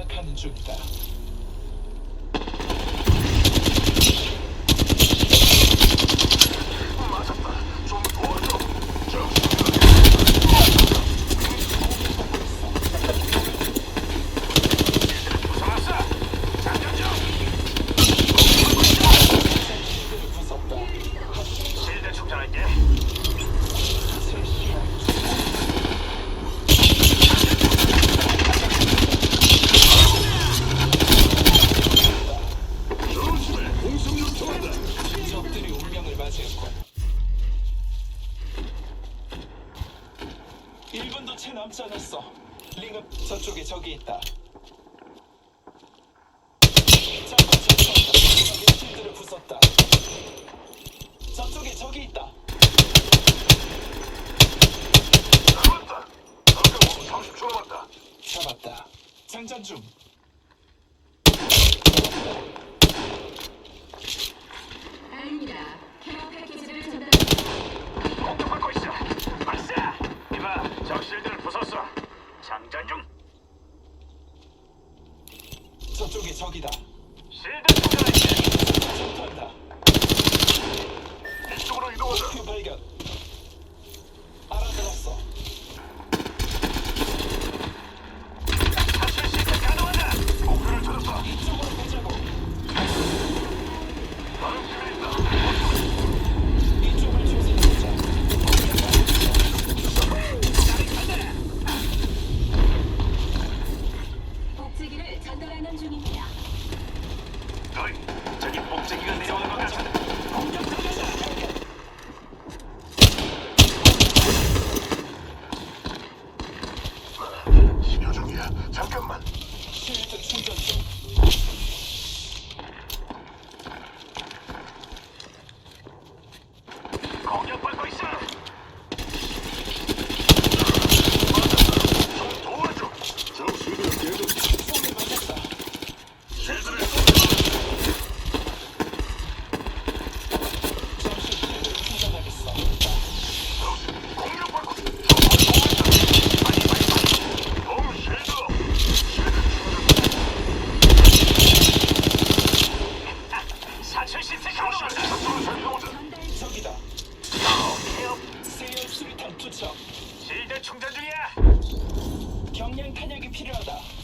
파악하는 중이다. 저쪽이 적이다. 탄약이 필요하다.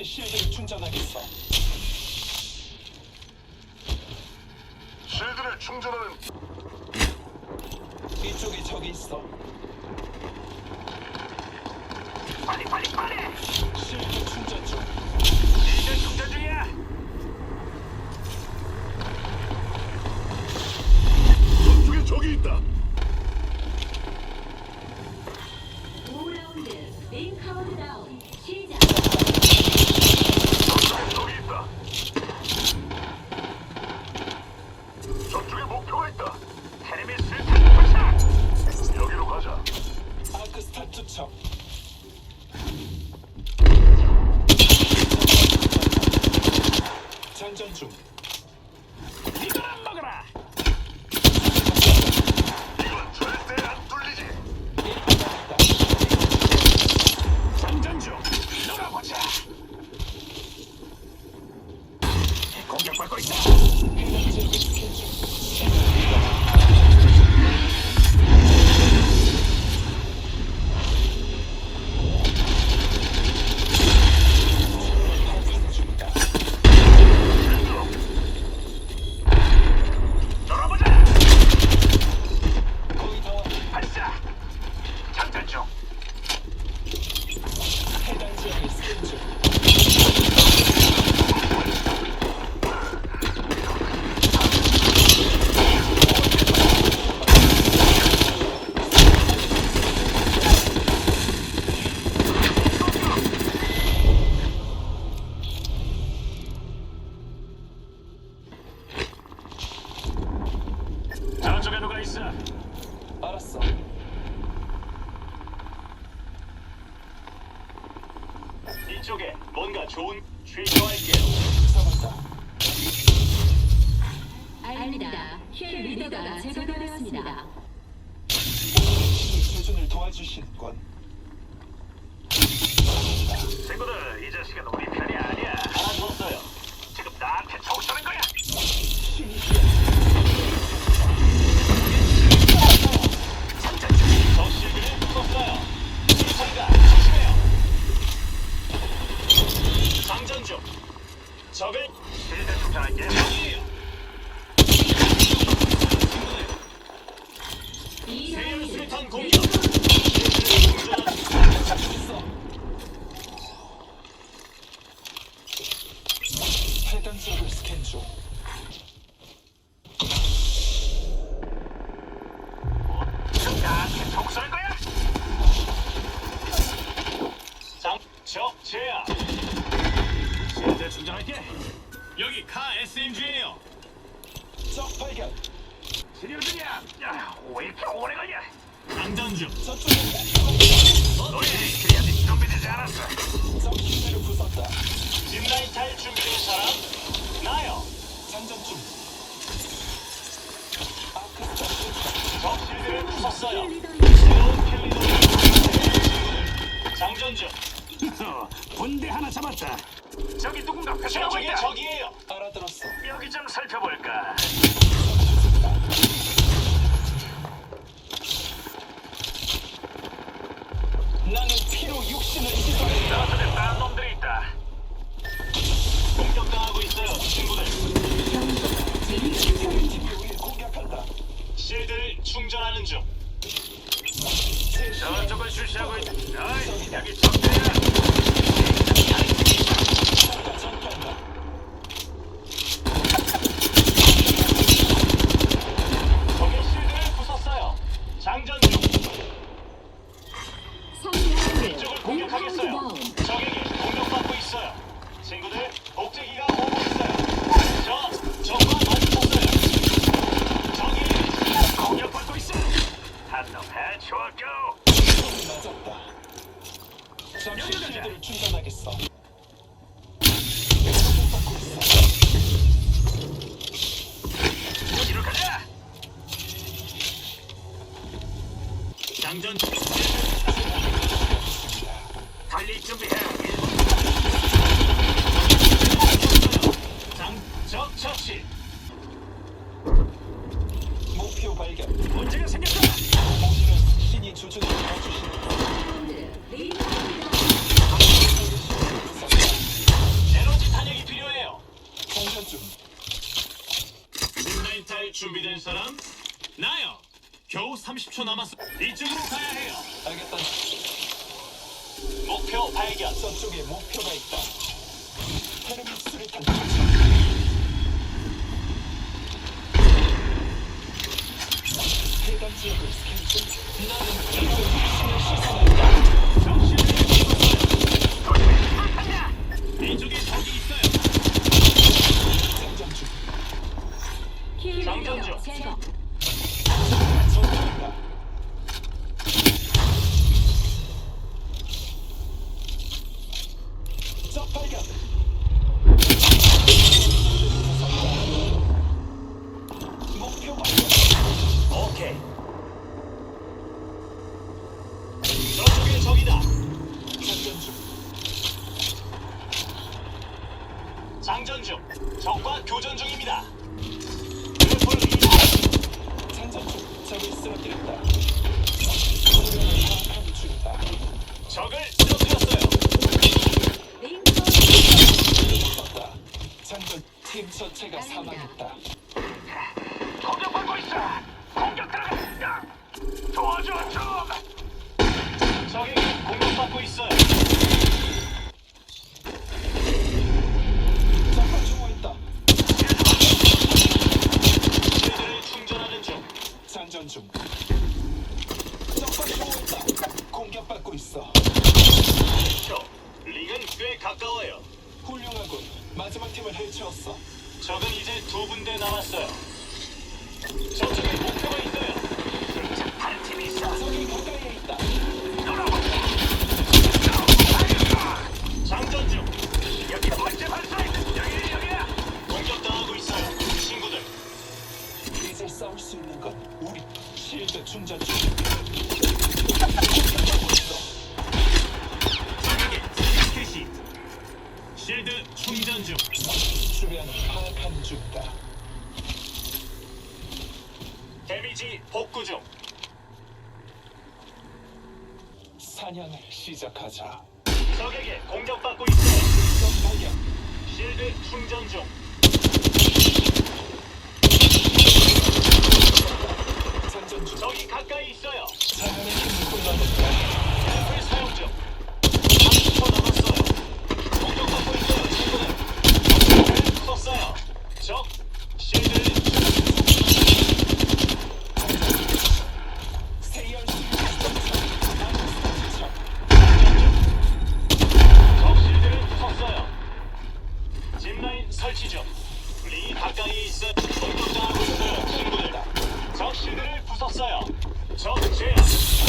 즉시 실드를 충전하겠어. 실드를 충전하는 이쪽에 적이 있어. 빨리 빨리 빨리 실드 충전 중. 이제 충전 중이야 전투에 적이 있다 장전 중. 알았어. 이쪽에 뭔가 좋은 출처할게요. 잡았다. 알립니다. 휠 리더가 제거되었습니다. 모든 신이 교전을 도와주신 건. 친구들 수류탄 공격. 해당 지역을 스캔 중. 나한테 총 쏘는 거야. 장, 저, 제야. 실드 충전할게. 여기 카 SMG예요. 적 발견. 치료 중이야. 야, 왜 이렇게 오래 걸려? 장전 중. 저쪽입니다. 너희 그리 아직 준비되지 않았어. 적 기지를 부쉈다. 뒷라인 탈 준비된 사람? 나요. 장전 중. 아크스타 적 실드를 부쉈어요. 새로운 킬리도 장전 중. 군대 하나 잡았다. 저기 누군가 표시하고 저쪽에 있다. 적이에요. 알아들었어. 여기 좀 살펴볼까. 나는 피로 육신을 씻어낸다. 저쪽에 딴 놈들이 있다. 공격당하고 있어요, 친구들. 재밌는 TV 우리를 공격한다. 실드를 충전하는 중. 제 시야 저쪽을 주시하고 있다. 어이, 여기 적대야. 잠깐 잠깐만. 적의 실드를 부쉈어요. 장전 중. 상대하는 이쪽을 공격하겠어요. 적에게 공격받고 있어요. 친구들, 복제기가 오고 있어요. 저, 적과 마주쳤어요. 적이 공격받고 있어. 한놈 해치웠고. 손이 맞았다. 잠시 실드를 충전하겠어. 공격받고 있어. 여기로 가자. 장전 달릴 준비해. 장, 적 처치. 목표 발견. 문제가 생겼다. 당신은 신이 조준을 도와주신 링 에너지 탄약이 필요해요. 장전 중. midnight 탈 준비된 사람? 나요. 겨우 30초 남았어. 이쪽으로 가야 해요. 알겠다. 목표 발견. 저쪽에 목표가 있다. 해당 지역을 스캔 중. 나는 이쪽 신을 씻어낸다. 정신을 이쪽에 적이 있어요. 장전 중. 킬 장전 리더 중. 제거. 저쪽이다. 적 발견. 목표 발견. 오케이. 저쪽에 적이다. 장전 중. 적과 교전 중입니다. 공격을 파악하는 중이다. 적을 쓰러뜨렸어요. 링 썼다. 장전 팀 전체 주변을 파악한 중이다. 데미지 복구 중. 사냥을 시작하자. 적에게 공격받고 있어. 적 발견. 실드 충전 중. 적이 가까이 있어요. 자연의 힘을 불러낸다. 램프를 사용 중. 30초 남았어요. 공격받고 있어요, 친구들. 적을 부쉈어요. 적 실드 세열 적 실드를 부쉈어요. 짚라인 설치 중. 리 가까이 적 실드를 부쉈어요. 적 제압.